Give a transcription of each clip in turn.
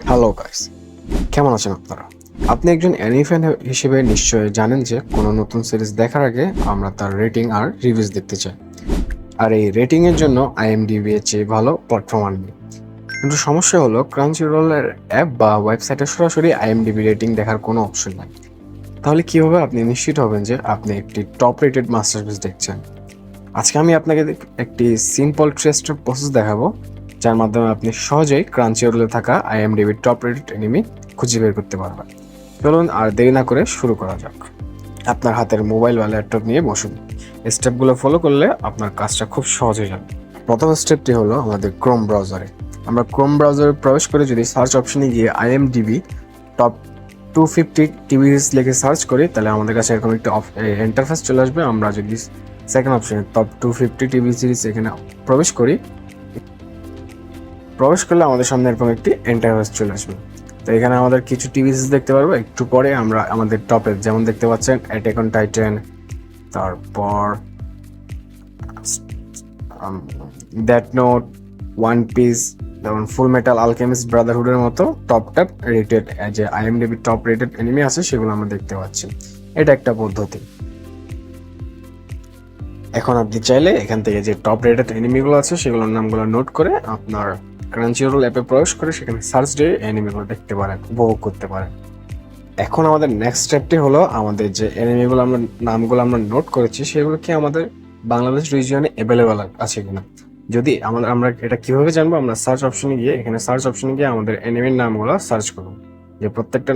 Hello guys কেমন আছেন আপনারা? আপনি একজন অ্যানি ফ্যান হিসেবে নিশ্চয়ই জানেন যে, কোনো নতুন সিরিজ দেখার আগে আমরা তার রেটিং আর রিভিউজ দেখতে চাই। আর এই রেটিং এর জন্য আইএমডিবি এর চেয়ে ভালো প্ল্যাটফর্ম আর নেই কিন্তু সমস্যা হলো ক্রাঞ্চি রোলের অ্যাপ বা ওয়েবসাইটে সরাসরি আইএমডিবি রেটিং দেখার কোনো অপশন নাই। তাহলে কীভাবে আপনি নিশ্চিত হবেন যে আপনি একটি টপ রেটেড মাস্টারপিস দেখছেন? আজকে আমি আপনাকে একটি সিম্পল ট্রেস্টের প্রসেস দেখাবো। যার মাধ্যমে আপনি সহজেই ক্রাঞ্চি রোলে থাকা আইএমডিবির টপ রেটেড এনিমি খুঁজে বের করতে পারবেন। চলুন আর দেরি না করে শুরু করা যাক। আপনার হাতের মোবাইল বা ল্যাপটপ নিয়ে বসুন। স্টেপগুলো ফলো করলে আপনার কাজটা খুব সহজ হয়ে যাবে। প্রথম স্টেপটি হলো আমাদের ক্রোম ব্রাউজারে আমরা ক্রোম ব্রাউজারে প্রবেশ করে যদি সার্চ অপশনে গিয়ে IMDb top two fifty TV লিখে সার্চ করি, তাহলে আমাদের কাছে এরকম একটা ইন্টারফেস চলে আসবে। আমরা যদি সেকেন্ড অপশনে top two fifty TV series এখানে প্রবেশ করি প্রবেশ করলে আমাদের সামনে এরকম একটি ইন্টারফেস চলে আসবে। তো এখানে আমাদের কিছু টিভি সিরিজ দেখতে পারব। একটু পরে আমরা আমাদের টপে যেমন দেখতে পাচ্ছেন অ্যাটেক অন টাইটেন তারপর দ্যাট নোট ওয়ান পিস যেমন ফুল মেটাল আলকেমিস্ট ব্রাদারহুডের মতো টপ টপ রেটেড যে আইএমডিবি টপ রেটেড এনিমি আছে, সেগুলো আমরা দেখতে পাচ্ছি। এটা একটা পদ্ধতি। এখন আপনি চাইলে এখান থেকে যে টপ রেটেড এনিমিগুলো আছে, সেগুলোর নামগুলো নোট করে আপনার ক্রাঞ্চিরোল অ্যাপে প্রবেশ করে সেখানে সার্চ দিয়ে এনিমিগুলো দেখতে পারেন, উপভোগ করতে পারেন। এখন আমাদের নেক্সট স্টেপটি হলো আমাদের যে এনিমিগুলো আমরা, নামগুলো আমরা নোট করেছি, সেগুলো কি আমাদের বাংলাদেশ রিজিয়নে অ্যাভেলেবেল আছে কিনা? যদি আমাদের আমরা এটা কীভাবে জানব? আমরা সার্চ অপশনে গিয়ে, এখানে সার্চ অপশনে গিয়ে আমাদের এনিমির নামগুলো সার্চ করব। যে প্রত্যেকটা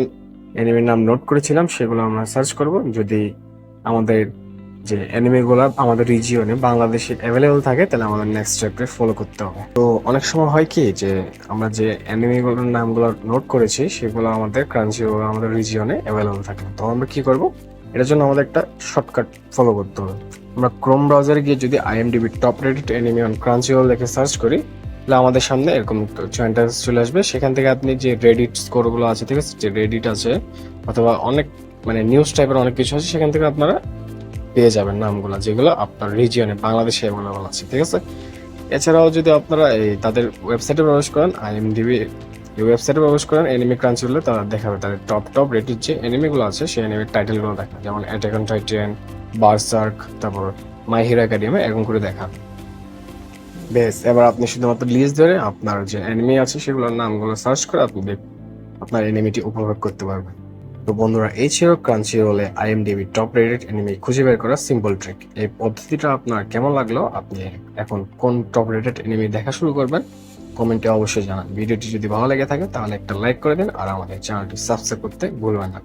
এনিমির নাম নোট করেছিলাম, সেগুলো আমরা সার্চ করব। যদি আমাদের যে অ্যানিমেগুলো আমাদের রিজিয়নে বাংলাদেশে অ্যাভেলেবল থাকে, তাহলে আমাদের নেক্সট স্টেপে ফলো করতে হবে। তো অনেক সময় হয় কি যে আমরা যে অ্যানিমেগুলোর নামগুলো নোট করেছি, সেগুলো আমাদের ক্রাঞ্চি আমাদের রিজিয়নে অ্যাভেলেবল থাকে। তো আমরা কি করব? এটার জন্য আমাদের একটা শর্টকাট ফলো করতে হবে। আমরা ক্রোম ব্রাউজারে গিয়ে যদি IMDb top rated anime on Crunchy লিখে সার্চ করি, তাহলে আমাদের সামনে এরকম ইন্টারফেস চলে আসবে। সেখান থেকে আপনি যে রেডিট স্কোরগুলো আছে, ঠিক আছে? যে রেডিট আছে, অথবা অনেক মানে নিউজ টাইপের অনেক কিছু আছে, সেখান থেকে আপনারা পেয়ে যাবেন নামগুলো, যেগুলো আপনার রিজিয়নে বাংলাদেশে অ্যাভেলেবল আছে, ঠিক আছে? এছাড়াও যদি আপনারা এই তাদের ওয়েবসাইটে প্রবেশ করেন আইএমডিবি এই ওয়েবসাইটে প্রবেশ করেন এনিমি ক্রাঞ্চি হলে তারা দেখাবে তাদের টপ টপ রেটেড যে এনিমিগুলো আছে, সেই এনিমির টাইটেলগুলো দেখা যেমন অ্যাটাক অন টাইটেন বার্সার্ক তারপর মাই হিরো একাডেমি এরকম করে দেখা বেশ, এবার আপনি শুধুমাত্র লিস্ট ধরে আপনার যে এনিমি আছে, সেগুলোর নামগুলো সার্চ করে আপনি আপনার এনিমিটি উপভোগ করতে পারবেন। তো বন্ধুরা, এই ছিল ক্রাঞ্চি রোলে আইএমডিবি টপ রেটেড এনিমি খুঁজে বের করা সিম্পল ট্রিক এই পদ্ধতিটা আপনার কেমন লাগল? আপনি এখন কোন টপ রেটেড এনিমি দেখা শুরু করবেন? কমেন্টে অবশ্যই জানান। ভিডিওটি যদি ভালো লেগে থাকে, তাহলে একটা লাইক করে দিন আর আমাদের চ্যানেলটি সাবস্ক্রাইব করতে ভুলবেন না।